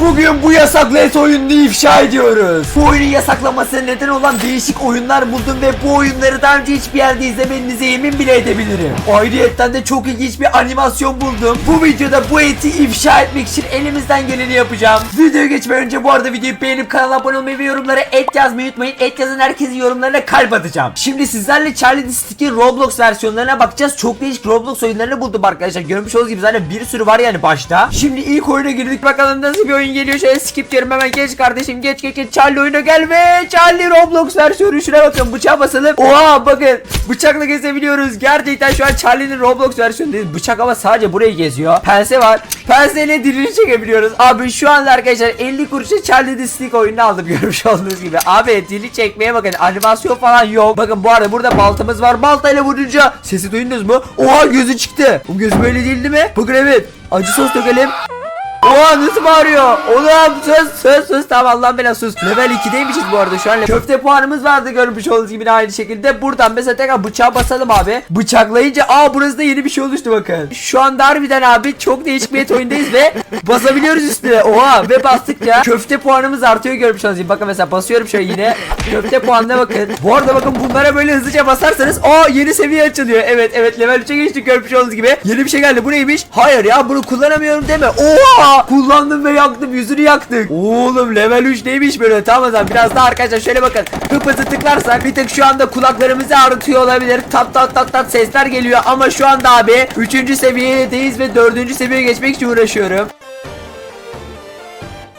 Bugün bu yasaklı et oyununu ifşa ediyoruz. Bu oyunun yasaklamasına neden olan değişik oyunlar buldum ve bu oyunları daha önce hiçbir yerde izlemenize yemin bile edebilirim. Ayrıyetten de çok ilginç bir animasyon buldum. Bu videoda bu eti ifşa etmek için elimizden geleni yapacağım. Videoya geçmeden önce bu arada videoyu beğenip kanala abone olmayı ve yorumlara et yazmayı unutmayın. Et yazan herkesin yorumlarına kalp atacağım. Şimdi sizlerle Charlie Stick'in Roblox versiyonlarına bakacağız. Çok değişik Roblox oyunlarını buldum arkadaşlar. Görmüş olduğunuz gibi zaten bir sürü var yani başta. Şimdi ilk oyuna girdik bakalım nasıl bir oyun geliyor. Şöyle skip diyorum hemen geç kardeşim geç geç geç. Charlie oyuna gel ve Charlie Roblox versiyonu şuna bakın bıçağa basalım. Oha bakın bıçakla gezebiliyoruz. Gerçekten şu an Charlie'nin Roblox versiyonu değil. Bıçak ama sadece burayı geziyor. Pense var. Penseyle dilini çekebiliyoruz. Abi şu anda arkadaşlar 50 kuruşa Charlie the Stick oyununu aldım görmüş olduğunuz gibi. Abi dili çekmeye bakın animasyon falan yok. Bakın bu arada burada baltamız var. Baltayla vurunca sesi duydunuz mu? Oha gözü çıktı. Bu göz böyle değildi mi? Bakın evet. Acı sos dökelim. Oha nasıl bağırıyor? Oğlum sus sus sus tamam Allah'ın belası sus. Level 2'deymişiz bu arada şu an. Köfte puanımız vardı görmüş olduğunuz gibi aynı şekilde. Buradan mesela tekrar bıçağa basalım abi. Bıçaklayınca aa burası da yeni bir şey oluştu bakın. Şu anda harbiden abi çok değişik bir oyundayız ve basabiliyoruz üstüne. Oha ve bastıkça köfte puanımız artıyor görmüş olduğunuz gibi. Bakın mesela basıyorum şöyle yine. Köfte puanına bakın. Bu arada bakın bunlara böyle hızlıca basarsanız aa yeni seviye açılıyor. Evet evet level 3'e geçtik görmüş olduğunuz gibi. Yeni bir şey geldi. Bu neymiş? Hayır ya bunu kullanamıyorum deme. Oha! Kullandım ve yaktım. Yüzünü yaktık. Oğlum level 3 neymiş böyle? Tamam o biraz daha arkadaşlar şöyle bakın. Hıpızı tıklarsak bir tık şu anda kulaklarımızı ağrıtıyor olabilir. Tat tat tat tat sesler geliyor ama şu anda abi 3. seviyedeyiz ve 4. seviyeye geçmek için uğraşıyorum.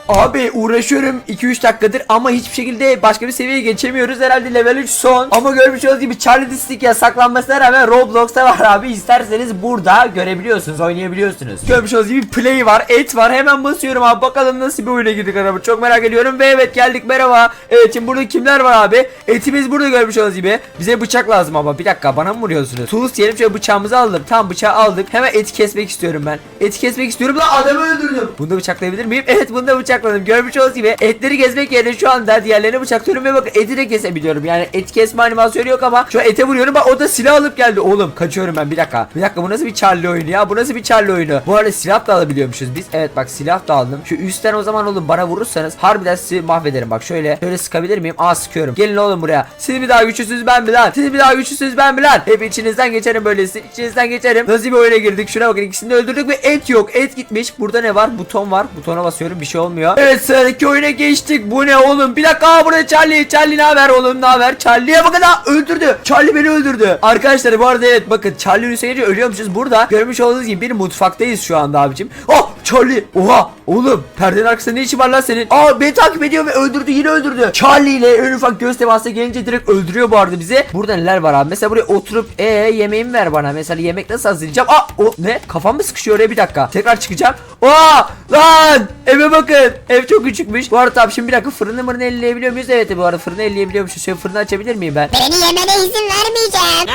Abi uğraşıyorum 2-3 dakikadır ama hiçbir şekilde başka bir seviyeye geçemiyoruz. Herhalde level 3 son. Ama görmüş olduğunuz gibi Charlie Stick yasaklanmasına rağmen Roblox'ta var abi. İsterseniz burada görebiliyorsunuz, oynayabiliyorsunuz. Görmüş olduğunuz gibi play var, et var. Hemen basıyorum abi. Bakalım nasıl bir oyuna girdik araba. Çok merak ediyorum. Ve evet geldik merhaba. Evet şimdi burada kimler var abi? Etimiz burada görmüş olduğunuz gibi. Bize bıçak lazım ama bir dakika bana mı vuruyorsunuz? Tools diyelim şöyle bıçağımızı aldım. Tamam bıçağı aldık. Hemen eti kesmek istiyorum ben. Eti kesmek istiyorum. Lan adamı öldürdüm. Bunu da bıçaklayabilir miyim? Evet bunu da bıçakladım. Görmüş olduğunuz gibi etleri kesmek yerine şu anda diğerlerini bıçaklıyorum ve bakın eti de kesebiliyorum. Yani et kesme animasyonu yok ama şu ete vuruyorum. Bak o da silah alıp geldi. Oğlum kaçıyorum ben bir dakika. Bir dakika bu nasıl bir Charlie oyunu ya? Bu nasıl bir Charlie oyunu? Bu arada silah da alabiliyormuşuz biz. Evet bak silah da aldım. Şu üstten o zaman oğlum bana vurursanız harbiden sizi mahvederim. Bak şöyle şöyle sıkabilir miyim? Aa sıkıyorum. Gelin oğlum buraya. Siz bir daha güçlüsünüz ben mi lan? Siz bir daha güçlüsünüz ben mi lan? Hep içinizden geçerim böylesi. İçinizden geçerim. Nasıl bir oyuna girdik? Şuna bakın ikisini de öldürdük ve et yok. Et gitmiş. Burada ne var? Buton var. Butona basıyorum bir şey olmuyor. Evet sıradaki oyuna geçtik. Bu ne oğlum? Bir dakika burada Charlie. Charlie ne haber oğlum? Ne haber? Charlie'ye bakın ha öldürdü. Charlie beni öldürdü. Arkadaşlar bu arada evet bakın Charlie Hüseyin'i ölüyormuşuz. Burada görmüş olduğunuz gibi bir mutfaktayız şu anda abicim. Oh Charlie. Oha oğlum perdenin arkasında ne işin var lan senin? Aa beni takip ediyor ve öldürdü yine öldürdü. Charlie ile en ufak göz teması gelince direkt öldürüyor bu arada bizi. Burada neler var abi? Mesela buraya oturup ee yemeğimi ver bana. Mesela yemek nasıl hazırlayacağım? Aa o ne? Kafam mı sıkışıyor oraya bir dakika. Tekrar çıkacağım. Aa lan eve bakın. Ev çok küçükmüş. Bu arada tamam şimdi bir dakika fırını mırını elleyebiliyor muyuz? Evet bu arada fırını elleyebiliyormuşuz. Şöyle fırını açabilir miyim ben? Beni yemene izin vermeyeceğim.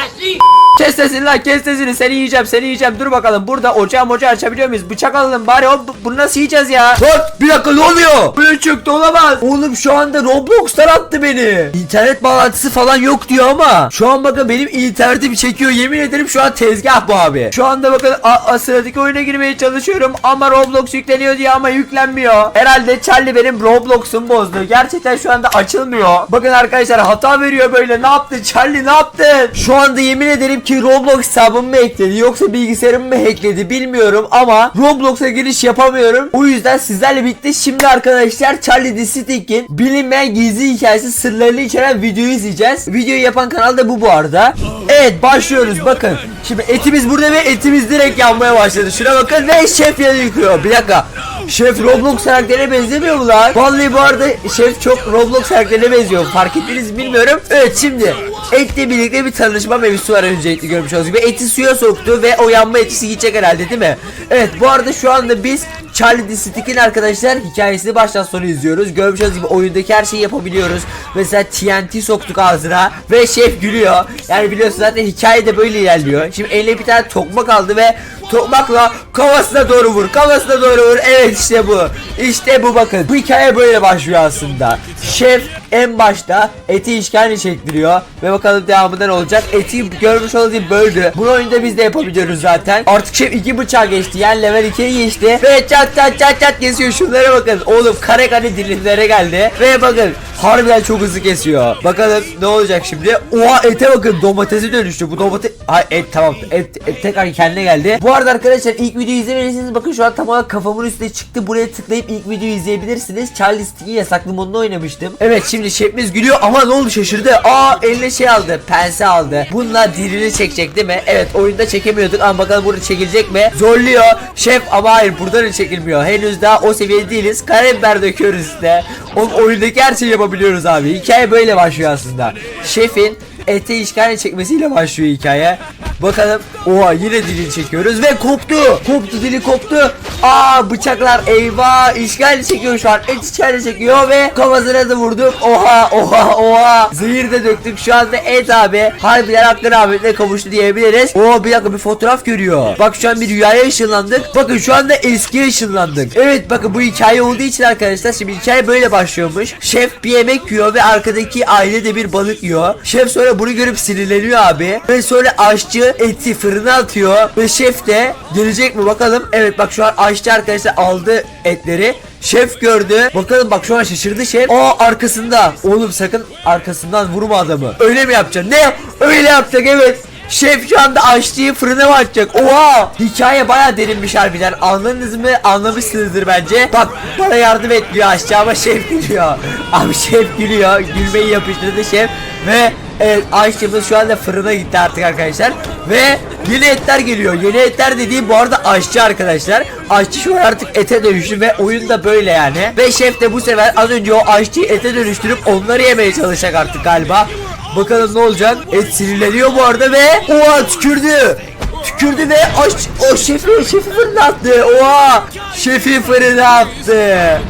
Kes sesini lan kes sesini. Seni yiyeceğim seni yiyeceğim. Dur bakalım burada ocağı mocağı açabiliyor muyuz? Bıçak alalım bari. O bunu nasıl yiyeceğiz ya? Lan bir dakika ne oluyor? Böyle çıktı olamaz. Oğlum şu anda Roblox'tan attı beni. İnternet bağlantısı falan yok diyor ama Şu an bakın benim internetim çekiyor. Yemin ederim şu an tezgah bu abi. Şu anda bakın a, a, sıradaki oyuna girmeye çalışıyorum ama Roblox yükleniyor diye ama yüklenmiyor Herhalde Charlie benim Roblox'um bozdu gerçekten şu anda açılmıyor Bakın arkadaşlar hata veriyor böyle ne yaptı Charlie ne yaptın Şu anda yemin ederim ki Roblox hesabımı mı hackledi yoksa bilgisayarımı mı hackledi bilmiyorum ama Roblox'a giriş yapamıyorum. O yüzden sizlerle birlikte şimdi arkadaşlar Charlie the Stick'in bilinmeyen gizli hikayesi sırlarını içeren videoyu izleyeceğiz. Videoyu yapan kanal da bu bu arada. Evet başlıyoruz bakın. Şimdi etimiz burada ve etimiz direkt yanmaya başladı. Şuna bakın ve şef yanı yıkıyor. Bir dakika. Şef Roblox karakterine benzemiyor mu lan? Vallahi bu arada şef çok Roblox karakterine benziyor. Fark ettiniz mi bilmiyorum. Evet şimdi etle birlikte bir tanışma mevzusu var öncelikle görmüş olduğunuz gibi. Eti suya soktu ve o yanma etkisi gidecek herhalde değil mi? Evet bu arada şu anda biz Charlie the Stick'in arkadaşlar hikayesini baştan sona izliyoruz. Görmüş olduğunuz gibi oyundaki her şeyi yapabiliyoruz. Mesela TNT soktuk ağzına ve şef gülüyor. Yani biliyorsunuz zaten hikaye de böyle ilerliyor. Şimdi eline bir tane tokmak aldı ve tokmakla kafasına doğru vur. Kafasına doğru vur. Evet işte bu. İşte bu bakın. Bu hikaye böyle başlıyor aslında. Şef en başta eti işkence çektiriyor ve bakalım devamında ne olacak. Eti görmüş olduğunuz böldü. Bunu oyunda biz de yapabiliyoruz zaten. Artık şef iki bıçağı geçti. Yani level 2'ye geçti. Ve çat çat çat çat kesiyor. Şunlara bakın. Oğlum kare kare dilimlere geldi. Ve bakın harbiden çok hızlı kesiyor. Bakalım ne olacak şimdi. Oha ete bakın domatese dönüştü. Bu domates... Ay et tamam. Et, et tekrar kendine geldi. Bu arada arkadaşlar ilk videoyu izlemediyseniz bakın şu an tam olarak kafamın üstüne çıktı. Buraya tıklayıp ilk videoyu izleyebilirsiniz. Charlie Stick'i yasaklı modunda oynamıştım. Evet şimdi şefimiz gülüyor ama ne oldu şaşırdı. Aa eline şey aldı. Pense aldı. Bununla dilini çekecek değil mi? Evet oyunda çekemiyorduk ama bakalım burada çekilecek mi? Zorluyor. Şef ama hayır burada da çekilmiyor. Henüz daha o seviyede değiliz. Karabiber döküyoruz işte. Oğlum oyundaki her şeyi yapabiliyoruz abi. Hikaye böyle başlıyor aslında. Şefin ete işkence çekmesiyle başlıyor hikaye. Bakalım. Oha yine dilini çekiyoruz ve koptu. Koptu dili koptu. Aa bıçaklar eyvah işkence çekiyor şu an. Et işkence çekiyor ve kafasına da vurduk. Oha oha oha. Zehir de döktük şu anda et abi. Harbiden hakkı rahmetine kavuştu diyebiliriz. Oo bir dakika bir fotoğraf görüyor. Bak şu an bir rüyaya ışınlandık. Bakın şu anda eskiye ışınlandık. Evet bakın bu hikaye olduğu için arkadaşlar şimdi hikaye böyle başlıyormuş. Şef bir yemek yiyor ve arkadaki aile de bir balık yiyor. Şef sonra bunu görüp sinirleniyor abi. Ve sonra aşçı eti fırına atıyor. Ve şef de gelecek mi bakalım. Evet bak şu an aşçı arkadaşlar aldı etleri. Şef gördü. Bakalım bak şu an şaşırdı şef. Aa arkasında. Oğlum sakın arkasından vurma adamı. Öyle mi yapacaksın? Ne? Öyle yapacak evet. Şef şu anda aşçıyı fırına mı atacak? Oha! Hikaye baya derinmiş harbiden. Anladınız mı? Anlamışsınızdır bence. Bak bana yardım et diyor aşçı ama şef gülüyor. Abi şef gülüyor. Gülmeyi yapıştırdı şef. Ve evet aşçımız şu anda fırına gitti artık arkadaşlar. Ve yeni etler geliyor. Yeni etler dediğim bu arada aşçı arkadaşlar. Aşçı şu an artık ete dönüştü ve oyun da böyle yani. Ve şef de bu sefer az önce o aşçıyı ete dönüştürüp onları yemeye çalışacak artık galiba. Bakalım ne olacak? Et sinirleniyor bu arada ve oha tükürdü. Tükürdü ve aş o şefi şefi fırına attı. Oha! Şefi fırına attı.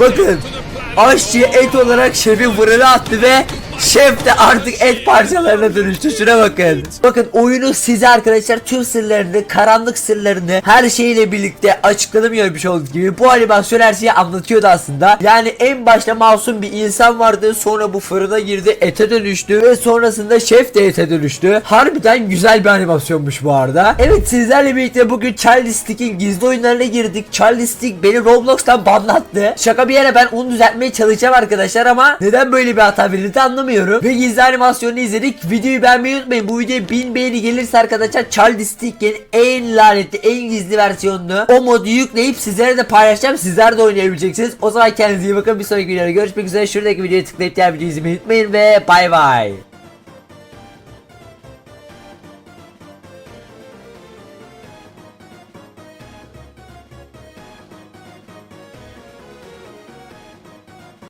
Bakın. Aşçı et olarak şefi fırına attı ve Şef de artık et parçalarına dönüştü. Şuna bakın. Bakın oyunu size arkadaşlar tüm sırlarını, karanlık sırlarını her şeyle birlikte açıkladım görmüş olduğunuz gibi. Bu animasyon her şeyi anlatıyordu aslında. Yani en başta masum bir insan vardı. Sonra bu fırına girdi. Ete dönüştü. Ve sonrasında şef de ete dönüştü. Harbiden güzel bir animasyonmuş bu arada. Evet sizlerle birlikte bugün Charlie Stick'in gizli oyunlarına girdik. Charlie Stick beni Roblox'tan banlattı. Şaka bir yere ben onu düzeltmeye çalışacağım arkadaşlar ama neden böyle bir hata verildi anlamıyorum. Ve gizli animasyonu izledik. Videoyu beğenmeyi unutmayın. Bu videoya 1000 beğeni gelirse arkadaşlar Charlie Stick'in en lanetli, en gizli versiyonunu o modu yükleyip sizlere de paylaşacağım. Sizler de oynayabileceksiniz. O zaman kendinize iyi bakın. Bir sonraki videoda görüşmek üzere. Şuradaki videoya tıklayıp diğer videoyu izlemeyi unutmayın ve bay bay.